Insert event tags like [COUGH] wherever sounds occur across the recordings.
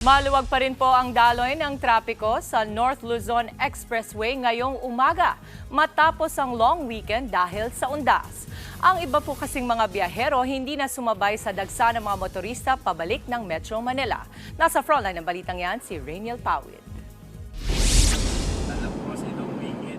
Maluwag pa rin po ang daloy ng trapiko sa North Luzon Expressway ngayong umaga matapos ang long weekend dahil sa undas. Ang iba po kasing mga biyahero hindi na sumabay sa dagsa ng mga motorista pabalik ng Metro Manila. Nasa frontline ng balitang yan si Rainiel Pawid.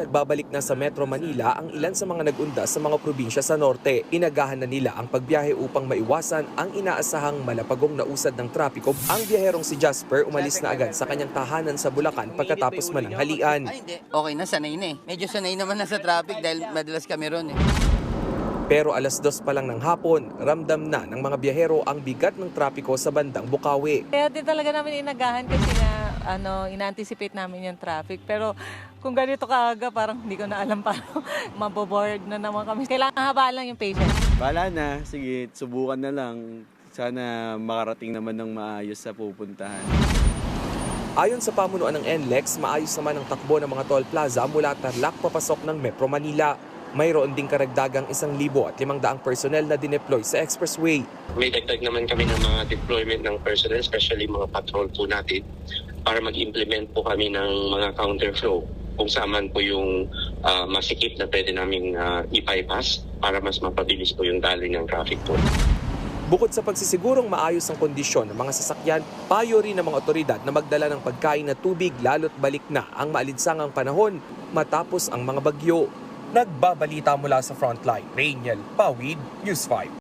Nagbabalik na sa Metro Manila ang ilan sa mga nag-unda sa mga probinsya sa norte. Inagahan na nila ang pagbiyahe upang maiwasan ang inaasahang malapagong na usad ng trapiko. Ang biyaherong si Jasper umalis na agad sa kanyang tahanan sa Bulacan pagkatapos mananghalian. Okay na, sanay na eh. Medyo sanay naman na sa traffic dahil madalas kami ron eh. Pero alas dos pa lang ng hapon, ramdam na ng mga biyahero ang bigat ng trapiko sa bandang Bukawi. Kaya din talaga namin inagahan kasi nga ano, ina-anticipate namin yung traffic. Pero kung ganito kaaga, parang hindi ko na alam [LAUGHS] paano maboboard na naman kami. Kailangan habaan lang yung patience. Bala na, sige, subukan na lang. Sana makarating naman ng maayos sa pupuntahan. Ayon sa pamunuan ng NLEX, maayos naman ang takbo ng mga toll plaza mula Tarlac papasok ng Metro Manila. Mayroon ding karagdagang 1,500 personnel na dineploy sa expressway. may dagdag naman kami ng mga deployment ng personnel, especially mga patrol po natin, para mag-implement po kami ng mga counterflow kung saan po yung ah, masikip na pwede namin ah, i-bypass para mas mapabilis po yung daloy ng traffic po. Bukod sa pagsisigurong maayos ang kondisyon ng mga sasakyan, payo rin ng mga otoridad na magdala ng pagkain na tubig lalo't balik na ang maalinsangang panahon matapos ang mga bagyo. Nagbabalita mula sa frontline, Rainiel Pawid, News 5.